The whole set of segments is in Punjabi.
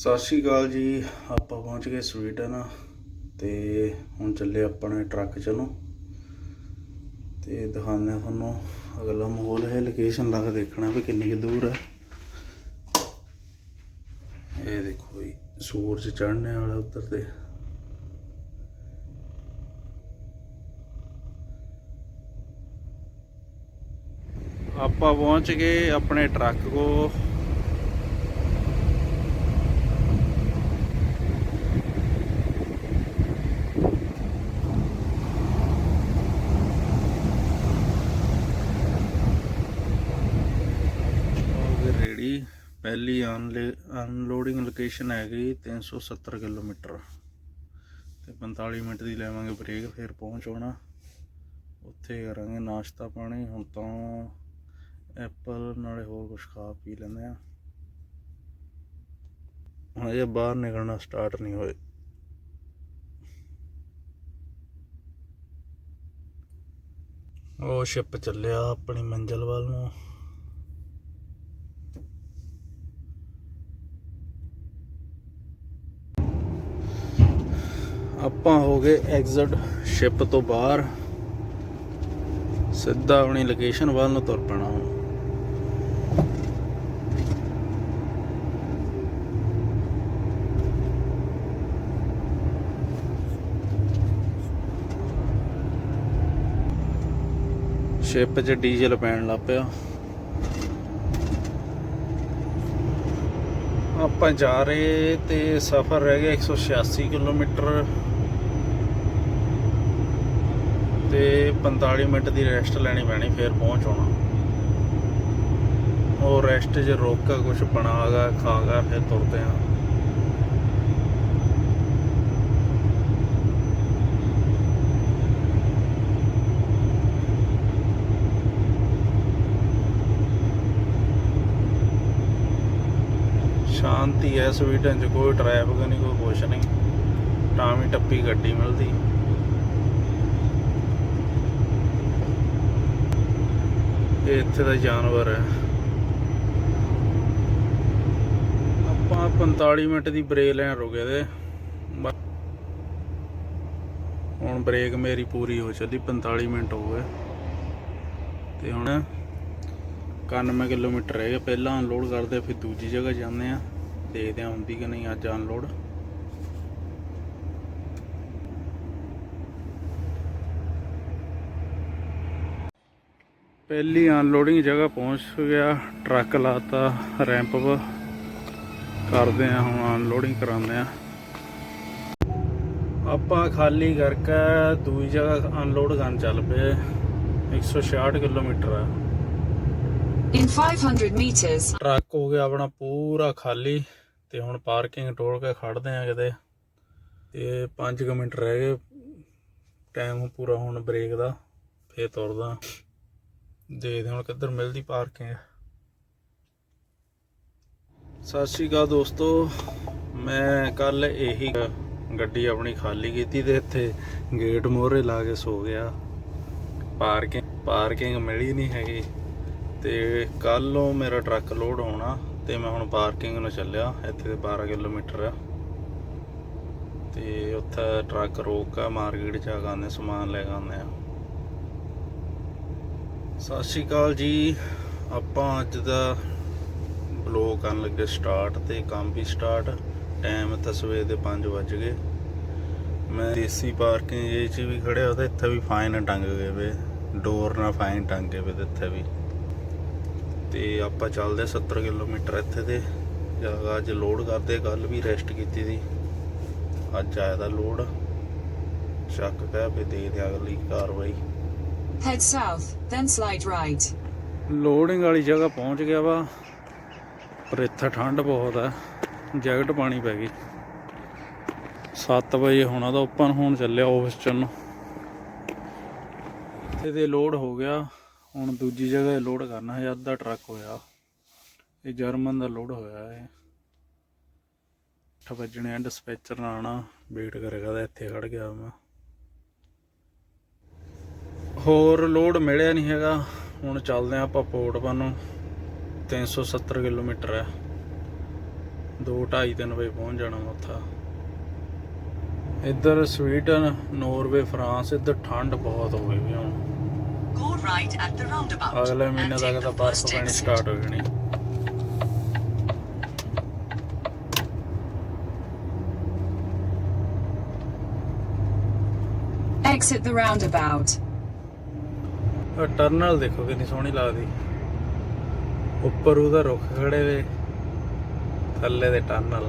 ਸਤਿ ਸ਼੍ਰੀ ਅਕਾਲ ਜੀ, ਆਪਾਂ ਪਹੁੰਚ ਗਏ ਸਵੀਡਨ ਤੇ ਹੁਣ ਚੱਲੇ ਆਪਣੇ ਟਰੱਕ ਚਲੋ ਤੇ ਦਿਖਾਉਂਦੇ ਹਾਂ ਤੁਹਾਨੂੰ ਅਗਲਾ ਮਾਹੌਲ ਹੈ ਲੋਕੇਸ਼ਨ ਲਾ ਦੇਖਣਾ ਵੀ ਕਿੰਨੀ ਕੁ ਦੂਰ ਹੈ। ਇਹ ਦੇਖੋ ਜੀ ਸੂਰਜ ਚੜ੍ਹਨੇ ਵਾਲਾ ਉੱਤਰ ਤੇ। ਆਪਾਂ ਪਹੁੰਚ ਗਏ ਆਪਣੇ ਟਰੱਕ ਕੋ ਰੇੜੀ ਪਹਿਲੀ ਅਨਲੋਡਿੰਗ ਲੋਕੇਸ਼ਨ ਹੈਗੀ 370 ਕਿਲੋਮੀਟਰ। ਤੇ 45 ਮਿੰਟ ਦੀ ਲੈਵਾਂਗੇ ਬ੍ਰੇਕ ਫਿਰ ਪਹੁੰਚ ਹੋਣਾ ਉੱਥੇ ਕਰਾਂਗੇ ਨਾਸ਼ਤਾ ਪਾਣੀ। ਹੁਣ ਤਾਂ ਐਪਲ ਨਾਲੇ ਹੋਰ ਕੁਝ ਖਾ ਪੀ ਲੈਂਦੇ ਆ ਹੁਣ ਇਹ ਬਾਹਰ ਨਿਕਲਣਾ ਸਟਾਰਟ ਨਹੀਂ ਹੋਏ। ਉਹ ਸ਼ਿਪ ਚੱਲਿਆ ਆਪਣੀ ਮੰਜ਼ਿਲ ਵੱਲ ਨੂੰ। ਆਪਾਂ ਹੋ ਗਏ ਐਗਜ਼ਿਟ ਸ਼ਿਪ ਤੋਂ ਬਾਹਰ। ਸਿੱਧਾ ਆਪਣੀ ਲੋਕੇਸ਼ਨ ਵੱਲ ਨੂੰ ਤੁਰ ਪੈਣਾ ਹੁਣ। ਸ਼ਿਪ 'ਚ ਡੀਜ਼ਲ ਪੈਣ ਲੱਗ ਪਿਆ। ਆਪਾਂ ਜਾ ਰਹੇ ਤੇ ਸਫ਼ਰ ਰਹਿ ਗਿਆ 186 ਕਿਲੋਮੀਟਰ। ਤੇ 45 ਮਿੰਟ ਦੀ ਰੈਸਟ ਲੈਣੀ ਪੈਣੀ, ਫਿਰ ਪਹੁੰਚ ਆਉਣਾ। ਉਹ ਰੈਸਟ 'ਚ ਰੋਕ ਕੇ ਕੁਝ ਬਣਾਗਾ, ਖਾਗਾ, ਫਿਰ ਤੁਰਦੇ ਆ। ਸ਼ਾਂਤੀ ਹੈ ਸਵੀਡਨ 'ਚ ਕੋਈ ਟ੍ਰੈਫਿਕ ਨਹੀਂ ਕੋਈ ਕੁਛ ਨਹੀਂ ਟਾਮੀ ਟੱਪੀ ਗੱਡੀ ਮਿਲਦੀ। ਇਹ ਇੱਥੇ ਦਾ ਜਾਨਵਰ ਹੈ। ਆਪਾਂ 45 ਮਿੰਟ ਦੀ ਬ੍ਰੇਕ ਲੈਣ ਰੁਕੇ ਤੇ। ਹੁਣ ਬ੍ਰੇਕ ਮੇਰੀ ਪੂਰੀ ਹੋ ਚੱਲੀ 45 ਮਿੰਟ ਹੋ ਗਏ। ਤੇ ਹੁਣ 91 ਕਿਲੋਮੀਟਰ ਰਹਿ ਗਿਆ। ਪਹਿਲਾਂ ਅਨਲੋਡ ਕਰਦੇ, ਫਿਰ ਦੂਜੀ ਜਗ੍ਹਾ ਜਾਂਦੇ ਆ ਦੇਖਦੇ ਆ ਹੁੰਦੀ ਕਿ ਨਹੀਂ ਅੱਜ ਅਨਲੋਡ ਪਹਿਲੀ ਅਨਲੋਡਿੰਗ ਜਗ੍ਹਾ ਪਹੁੰਚ ਗਿਆ ਟਰੱਕ ਲਾਤਾ ਰੈਂਪ ਪ ਕਰਦੇ ਆ ਹੁਣ ਅਨਲੋਡਿੰਗ ਕਰਾਉਂਦੇ ਆ ਆਪਾਂ ਖਾਲੀ ਕਰਕੇ ਦੂਜੀ ਜਗ੍ਹਾ ਅਨਲੋਡ ਕਰਨ ਚੱਲ ਪਏ। 166 ਕਿਲੋਮੀਟਰ ਆ। In 500 meters, ਟਰੱਕ ਹੋ ਗਿਆ ਆਪਣਾ ਪੂਰਾ ਖਾਲੀ। ਤੇ ਹੁਣ ਪਾਰਕਿੰਗ ਟੋਲ ਕੇ ਖੜਦੇ ਆ ਕਿਤੇ। ਤੇ 5 ਮਿੰਟ ਰਹਿ ਗਏ। ਟਾਈਮ ਪੂਰਾ ਹੁਣ ਬ੍ਰੇਕ ਦਾ। ਫੇਰ ਤੁਰਦਾ। ਦੇਖਦੇ ਹੁਣ ਕਿੱਧਰ ਮਿਲਦੀ ਪਾਰਕਿੰਗ ਸਤਿ ਸ਼੍ਰੀ ਅਕਾਲ ਦੋਸਤੋ, ਮੈਂ ਕੱਲ ਇਹੀ ਗੱਡੀ ਆਪਣੀ ਖਾਲੀ ਕੀਤੀ ਤੇ ਇੱਥੇ ਗੇਟ ਮੋਹਰੇ ਲਾ ਕੇ ਸੋ ਗਿਆ। ਪਾਰਕਿੰਗ ਪਾਰਕਿੰਗ ਮਿਲੀ ਨਹੀਂ ਹੈਗੀ ਤੇ ਕੱਲੋਂ ਮੇਰਾ ਟਰੱਕ ਲੋਡ ਹੋਣਾ ਤੇ ਮੈਂ ਹੁਣ ਪਾਰਕਿੰਗ ਨੂੰ ਚੱਲਿਆ, ਇੱਥੇ ਤੇ 12 ਕਿਲੋਮੀਟਰ ਆ। ਤੇ ਉੱਥੇ ਟਰੱਕ ਰੋਕ ਕੇ ਮਾਰਕੀਟ ਚ ਆ ਕੇ ਆਉਂਦੇ ਸਮਾਨ ਲੈ ਕੇ ਆਉਂਦੇ ਆ ਸਤਿ ਸ਼੍ਰੀ ਅਕਾਲ ਜੀ। ਆਪਾਂ ਅੱਜ ਦਾ ਬਲੌਗ ਕਰਨ ਲੱਗੇ ਸਟਾਰਟ ਤੇ, ਕੰਮ ਵੀ ਸਟਾਰਟ ਟਾਈਮ ਤਾਂ ਸਵੇਰ ਦੇ 5 ਵੱਜ ਗਏ। ਮੈਂ ਦੇਸੀ ਪਾਰਕਿੰਗ ਇਹ ਚ ਵੀ ਖੜਿਆ, ਉਹਦੇ ਇੱਥੇ ਵੀ ਫਾਈਨ ਟੰਗ ਗਏ ਵੇ। ਡੋਰ ਨਾਲ ਫਾਈਨ ਟੰਗ ਗਏ ਵੇ ਇੱਥੇ ਵੀ। ਤੇ ਆਪਾਂ ਚੱਲਦੇ 70 ਕਿਲੋਮੀਟਰ ਇੱਥੇ ਤੇ। ਜਗਾ ਅੱਜ ਲੋਡ ਕਰਦੇ ਕੱਲ ਵੀ ਰੈਸਟ ਕੀਤੀ ਸੀ ਅੱਜ ਆਇਆ ਦਾ ਲੋਡ ਸ਼ੱਕ ਕਹਿ ਵੀ ਦੇ ਦੇ ਅਗਲੀ ਕਾਰਵਾਈ। Head south, then slide right. Loading ਵਾਲੀ ਜਗ੍ਹਾ ਪਹੁੰਚ ਗਿਆ ਵਾ। ਪਰ ਇੱਥੇ ਠੰਡ ਬਹੁਤ ਹੈ ਜੈਕਟ ਪਾਣੀ ਪੈ ਗਈ। 7 ਵਜੇ ਹੋਣਾ ਤਾਂ ਓਪਨ ਹੋਣ ਚੱਲਿਆ ਆਫਿਸ ਚ ਨੂੰ ਤੇ ਲੋਡ ਹੋ ਗਿਆ। ਹੁਣ ਦੂਜੀ ਜਗ੍ਹਾ ਲੋਡ ਕਰਨਾ ਹੈ ਅੱਧਾ ਟਰੱਕ ਹੋਇਆ। ਇਹ ਜਰਮਨ ਦਾ ਲੋਡ ਹੋਇਆ ਹੈ 8 ਵਜਣੇ ਆ। ਡਿਸਪੈਚਰ ਨਾਲ ਆਣਾ ਵੇਟ ਕਰੇਗਾ ਤਾਂ ਇੱਥੇ ਖੜ ਗਿਆ ਮੈਂ। ਹੋਰ ਲੋਡ ਮਿਲਿਆ ਨਹੀਂ ਹੈਗਾ ਹੁਣ ਚੱਲਦੇ ਹਾਂ ਆਪਾਂ ਪੋਰਟ ਵੱਲ ਨੂੰ 370 ਕਿਲੋਮੀਟਰ ਹੈ 2 2:30 3 ਵਜੇ ਪਹੁੰਚ ਜਾਣਾ ਉੱਥਾ ਇੱਧਰ ਸਵੀਡਨ ਨੋਰਵੇ ਫਰਾਂਸ ਇੱਧਰ ਠੰਡ ਬਹੁਤ ਹੋਈ ਵੀ ਹੁਣ. ਅਗਲੇ ਮਹੀਨੇ ਤੱਕ ਤਾਂ ਬਰਫ਼ ਪੈਣੀ. ਸਟਾਰਟ ਹੋ ਜਾਣੀ Exit the roundabout. ਉਹ ਟਰਨਲ ਦੇਖੋ ਕਿੰਨੀ ਸੋਹਣੀ ਲੱਗਦੀ। ਉੱਪਰ ਉਹਦਾ ਰੁੱਖ ਖੜੇ ਵੇ, ਥੱਲੇ ਦੇ ਟਰਨਲ।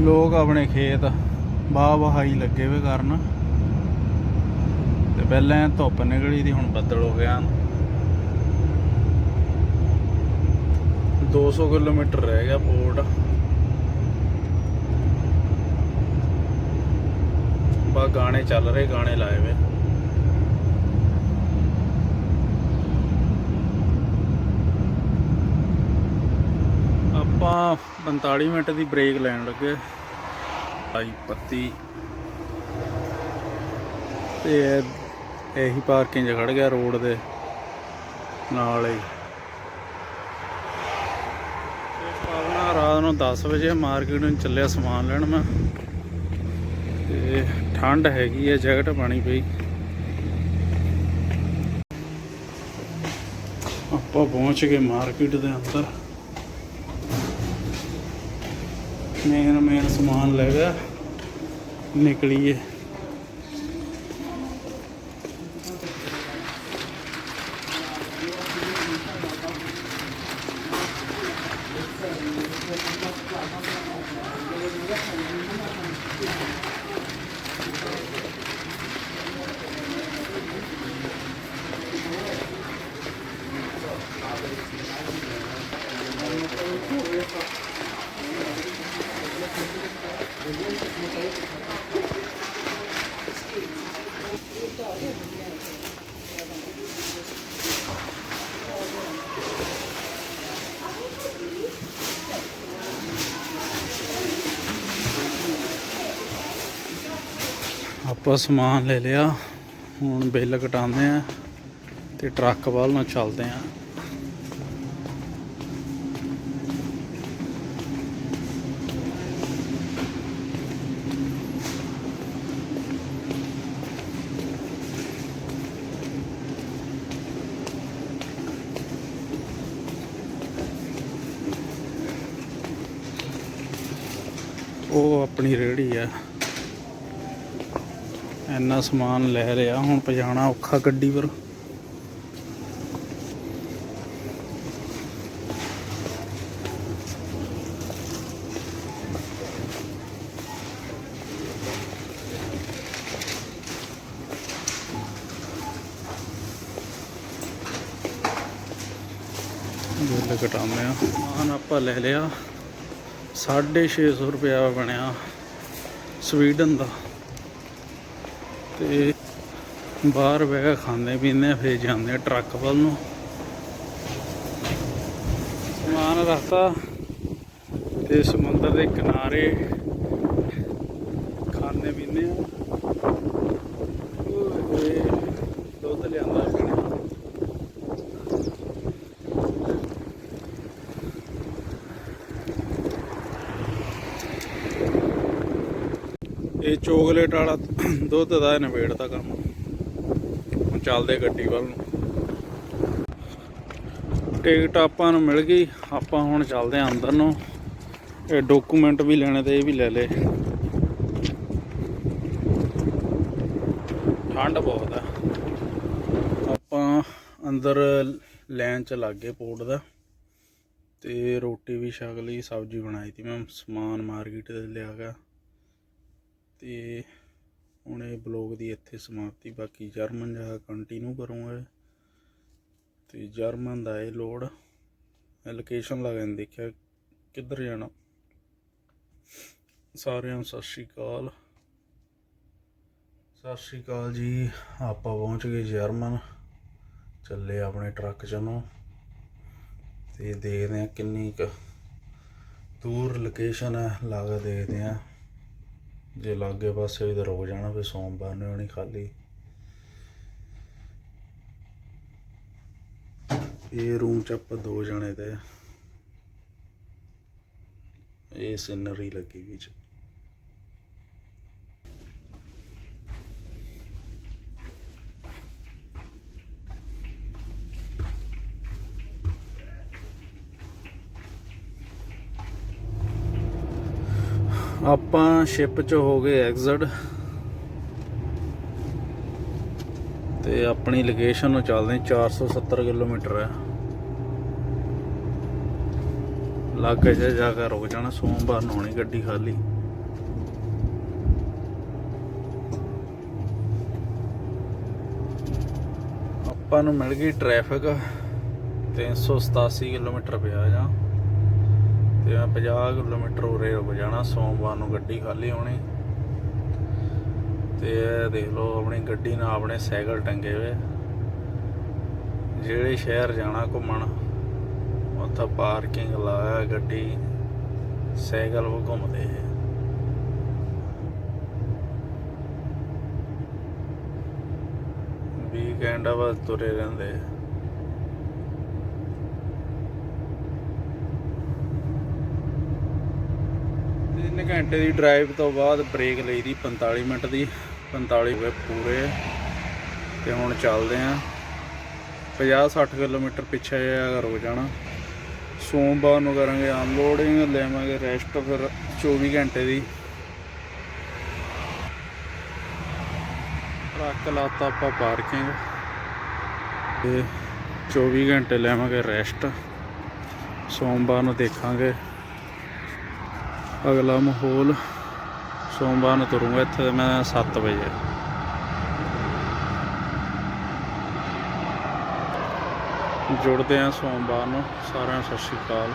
ਲੋਕ ਆਪਣੇ ਖੇਤ। ਵਾਹ ਵਹਾਈ ਲੱਗੇ ਵੇ ਕਰਨ। ਤੇ ਪਹਿਲਾਂ ਧੁੱਪ ਨਿਕਲੀ ਦੀ, ਹੁਣ ਬੱਦਲ ਹੋ ਗਿਆ। 200 ਕਿਲੋਮੀਟਰ ਰਹਿ ਗਿਆ ਪੋਰਟ। ਬਾ ਗਾਣੇ ਚੱਲ ਰਹੇ, ਗਾਣੇ ਲਾਏ ਵੇ। ਆਪਾਂ 45 ਮਿੰਟ ਦੀ ਬ੍ਰੇਕ ਲੈਣ ਲੱਗੇ। ਆਈ ਪੱਤੀ। ਤੇ ਇਹੀ ਪਾਰਕਿੰਗ 'ਚ ਖੜ ਗਿਆ ਰੋਡ ਦੇ ਨਾਲ ਹੀ। ਆਪਣਾ ਰਾਤ ਨੂੰ 10 ਵਜੇ ਮਾਰਕੀਟ ਨੂੰ ਚੱਲਿਆ ਸਮਾਨ ਲੈਣ ਮੈਂ। ਤੇ ਠੰਡ ਹੈਗੀ ਹੈ ਜੈਕਟ ਪਾਣੀ ਪਈ। ਆਪਾਂ ਪਹੁੰਚ ਗਏ ਮਾਰਕੀਟ ਦੇ ਅੰਦਰ। ਮੇਨ ਮੇਨ ਸਮਾਨ ਲੈ ਗਿਆ। ਨਿਕਲੀਏ। ਆਪਾਂ ਸਮਾਨ ਲੈ ਲਿਆ। ਹੁਣ ਬਿੱਲ ਕਟਾਉਂਦੇ ਆ ਤੇ ਟਰੱਕ ਵੱਲ ਨੂੰ ਚੱਲਦੇ ਆ। ਉਹ ਆਪਣੀ ਰੇੜੀ ਆ। ਇੰਨਾ ਸਮਾਨ ਲੈ ਲਿਆ ਹੁਣ ਪਜਾਣਾ ਔਖਾ ਗੱਡੀ ਪਰ। ਬਿੱਲ ਕਟਾਉਂਦੇ ਆ। ਸਮਾਨ ਆਪਾਂ ਲੈ ਲਿਆ। 650 ਰੁਪਇਆ ਬਣਿਆ ਸਵੀਡਨ ਦਾ। ਤੇ ਬਾਹਰ ਬਹਿ ਕੇ ਖਾਂਦੇ ਪੀਂਦੇ ਆ, ਫਿਰ ਜਾਂਦੇ ਆ ਟਰੱਕ ਵੱਲ ਨੂੰ। ਸਮਾਨ ਰੱਖਤਾ ਤੇ ਸਮੁੰਦਰ ਦੇ ਕਿਨਾਰੇ ਖਾਂਦੇ ਪੀਂਦੇ ਆ ਓਏ ਹੋਏ, ਦੁੱਧ ਲਿਆਂਦਾ ਪੀਣੇ ਇਹ ਚੋਕਲੇਟ ਵਾਲਾ ਦੁੱਧ ਦਾ ਨਵੇੜ ਦਾ ਕੰਮ। ਹੁਣ ਚੱਲਦੇ ਗੱਡੀ ਵੱਲ ਨੂੰ। ਟਿਕਟ ਆਪਾਂ ਨੂੰ ਮਿਲ ਗਈ। ਆਪਾਂ ਹੁਣ ਚੱਲਦੇ ਆਂ ਅੰਦਰ ਨੂੰ। ਇਹ ਡਾਕੂਮੈਂਟ ਵੀ ਲੈਣੇ ਤੇ ਇਹ ਵੀ ਲੈ ਲੇ ਠੰਡ ਬਹੁਤ ਆ। ਆਪਾਂ ਅੰਦਰ ਲੈਣ ਚ ਲੱਗ ਗਏ ਪੋਰਟ ਦਾ। ਤੇ ਰੋਟੀ ਵੀ ਛਕ ਲਈ, ਸਬਜ਼ੀ ਬਣਾਈ ਤੀ ਮੈਂ, ਸਮਾਨ ਮਾਰਕੀਟ ਤੇ ਲਿਆ ਗਿਆ। ਤੇ ਹੁਣ ਇਹ ਬਲੌਗ ਦੀ ਇੱਥੇ ਸਮਾਪਤੀ, ਬਾਕੀ ਜਰਮਨ ਜਾ ਕੰਟੀਨਿਊ ਕਰੂੰਗਾ ਤੇ ਜਰਮਨ ਦਾ ਇਹ ਲੋਡ ਲੋਕੇਸ਼ਨ ਲਗਾ ਕੇ ਦੇਖਿਆ, ਕਿੱਧਰ ਜਾਣਾ। ਸਾਰਿਆਂ ਨੂੰ ਸਤਿ ਸ਼੍ਰੀ ਅਕਾਲ। ਸਤਿ ਸ਼੍ਰੀ ਅਕਾਲ ਜੀ, ਆਪਾਂ ਪਹੁੰਚ ਗਏ ਜਰਮਨ। ਚੱਲੇ ਆਪਣੇ ਟਰੱਕ ਚ। ਨੂੰ ਤੇ ਦੇਖਦੇ ਆ ਕਿੰਨੀ ਕੁ ਦੂਰ ਲੋਕੇਸ਼ਨ ਹੈ ਲਾਗਾ ਦੇਖਦੇ ਆ ਜੇ ਲਾਗੇ ਪਾਸੇ ਵੀ ਤਾਂ ਰੁਕ ਜਾਣਾ ਫਿਰ ਸੋਮਵਾਰ ਨੂੰ ਹੋਣੀ ਖਾਲੀ। ਇਹ ਰੂਮ ਚ ਆਪਾਂ ਦੋ ਜਣੇ ਤੇ। ਇਹ ਸਿਨਰੀ ਲੱਗੀ ਵਿੱਚ ਆਪਾਂ ਸ਼ਿਪ 'ਚ ਹੋ ਗਏ ਐਗਜ਼ਿਟ ਤੇ ਆਪਣੀ ਲੋਕੇਸ਼ਨ ਨੂੰ ਚੱਲਦੇ ਹਾਂ, 470 ਕਿਲੋਮੀਟਰ ਹੈ। ਲਾਗੇ ਜੇ ਜਾ ਕੇ ਰੁਕ ਜਾਣਾ ਸੋਮਵਾਰ ਨੂੰ ਹੋਣੀ ਗੱਡੀ ਖਾਲੀ। ਆਪਾਂ ਨੂੰ ਮਿਲ ਗਈ ਟ੍ਰੈਫਿਕ 387 ਕਿਲੋਮੀਟਰ ਪਿਆ ਜਾਂ। ਤੇ ਮੈਂ 50 ਕਿਲੋਮੀਟਰ ਉਰੇ ਰੁਕ ਜਾਣਾ, ਸੋਮਵਾਰ ਨੂੰ ਗੱਡੀ ਖਾਲੀ ਹੋਣੀ। ਤੇ ਇਹ ਦੇਖ ਲਓ ਆਪਣੀ ਗੱਡੀ ਨਾਲ ਆਪਣੇ ਸਾਈਕਲ ਟੰਗੇ ਹੋਏ। ਜਿਹੜੇ ਸ਼ਹਿਰ ਜਾਣਾ ਘੁੰਮਣ, ਉੱਥੇ ਪਾਰਕਿੰਗ ਲਾਇਆ ਗੱਡੀ, ਸਾਈਕਲ ਉਹ ਘੁੰਮਦੇ ਹੈ ਵੀਕਐਂਡ ਆ ਬਸ ਤੁਰੇ ਰਹਿੰਦੇ ਆ। ਤਿੰਨ ਘੰਟੇ ਦੀ ਡਰਾਈਵ ਤੋਂ ਬਾਅਦ ਬ੍ਰੇਕ ਲਈ ਦੀ 45 ਮਿੰਟ ਦੀ 45 ਹੋ ਪੂਰੇ। ਤੇ ਹੁਣ ਚੱਲਦੇ ਆਂ। 50-60 ਕਿਲੋਮੀਟਰ ਪਿੱਛੇ ਅਗਰ ਹੋ ਜਾਣਾ, ਸੋਮਵਾਰ ਨੂੰ ਕਰਾਂਗੇ ਅਨਲੋਡਿੰਗ ਲੈਵਾਂਗੇ ਰੈਸਟ ਫਿਰ 24 ਘੰਟੇ ਦੀ। ਟਰੱਕ ਲਾਤਾ ਆਪਾਂ ਪਾਰਕਿੰਗ ਤੇ 24 ਘੰਟੇ ਲੈਵਾਂਗੇ ਰੈਸਟ ਸੋਮਵਾਰ ਨੂੰ ਦੇਖਾਂਗੇ। ਅਗਲਾ ਮਾਹੌਲ ਸੋਮਵਾਰ ਨੂੰ ਤੁਰੂੰਗਾ ਇੱਥੇ, ਮੈਂ 7 ਵਜੇ। ਜੁੜਦੇ ਆ ਸੋਮਵਾਰ ਨੂੰ। ਸਾਰਿਆਂ ਨੂੰ ਸਤਿ ਸ਼੍ਰੀ ਅਕਾਲ।